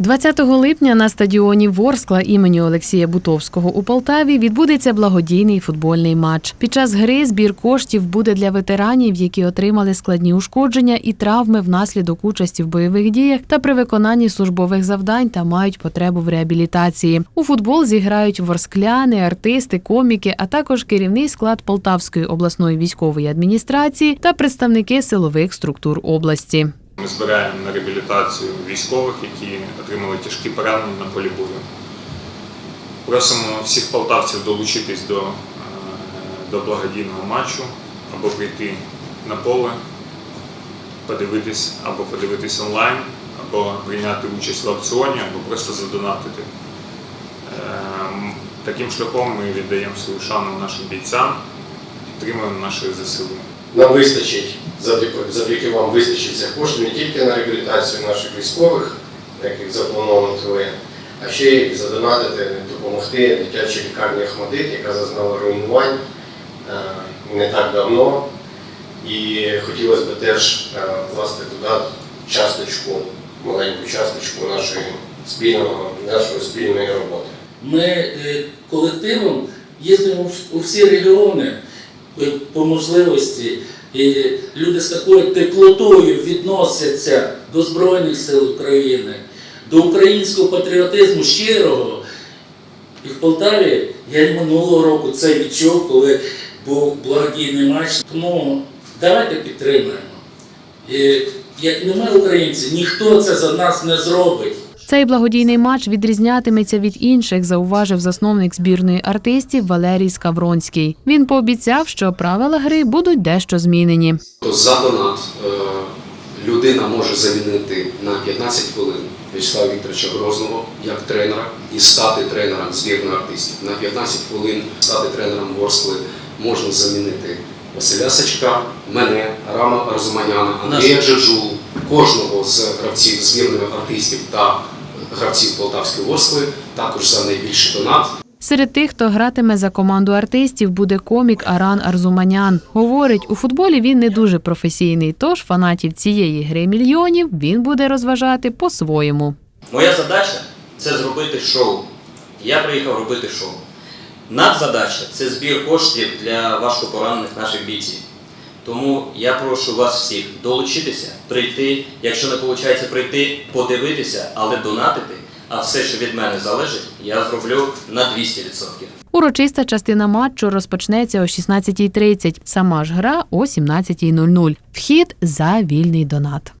20 липня на стадіоні Ворскла імені Олексія Бутовського у Полтаві відбудеться благодійний футбольний матч. Під час гри збір коштів буде для ветеранів, які отримали складні ушкодження і травми внаслідок участі в бойових діях та при виконанні службових завдань та мають потребу в реабілітації. У футбол зіграють ворскляни, артисти, коміки, а також керівний склад Полтавської обласної військової адміністрації та представники силових структур області. Ми збираємо на реабілітацію військових, які отримали тяжкі поранення на полі бою. Просимо всіх полтавців долучитись до, е, до благодійного матчу або прийти на поле, подивитись або подивитись онлайн, або прийняти участь в аукціоні, або просто задонатити. Ем, Таким шляхом ми віддаємо свою шану нашим бійцям, підтримуємо наші ЗСУ. Нам вистачить, завдяки, вам вистачить цих коштів не тільки на реабілітацію наших військових, яких заплановано троє, а ще й задонатити, допомогти дитячій лікарні Ахмадит, яка зазнала руйнувань е, не так давно. І хотілося б теж е, власне туди часточку, маленьку часточку нашої спільного, нашої спільної роботи. Ми е, колективом їздимо у всі регіони по можливості. І люди з такою теплотою відносяться до Збройних сил України, до українського патріотизму щирого. І в Полтаві я й минулого року це відчув, коли був благодійний матч. Тому давайте підтримаємо. І як не ми, українці, ніхто це за нас не зробить. Цей благодійний матч відрізнятиметься від інших, зауважив засновник збірної артистів Валерій Скавронський. Він пообіцяв, що правила гри будуть дещо змінені. За донат е, людина може замінити на 15 хвилин Вячеслава Вікторовича Грозного як тренера і стати тренером збірної артистів. На 15 хвилин стати тренером Ворскли можна замінити Василя Сачка, мене, Рама Розуманяна, Андрія Джаджу, кожного з гравців збірної артистів та гравців Полтавської Ворскли, також за найбільший донат. Серед тих, хто гратиме за команду артистів, буде комік Аран Арзуманян. Говорить, у футболі він не дуже професійний, тож фанатів цієї гри мільйонів він буде розважати по-своєму. Моя задача це зробити шоу. Я приїхав робити шоу. Надзадача це збір коштів для важкопоранених наших бійців. Тому я прошу вас всіх долучитися, прийти. Якщо не виходить прийти, подивитися, але донатити. А все, що від мене залежить, я зроблю на 200%. Урочиста частина матчу розпочнеться о 16.30. Сама ж гра о 17.00. Вхід за вільний донат.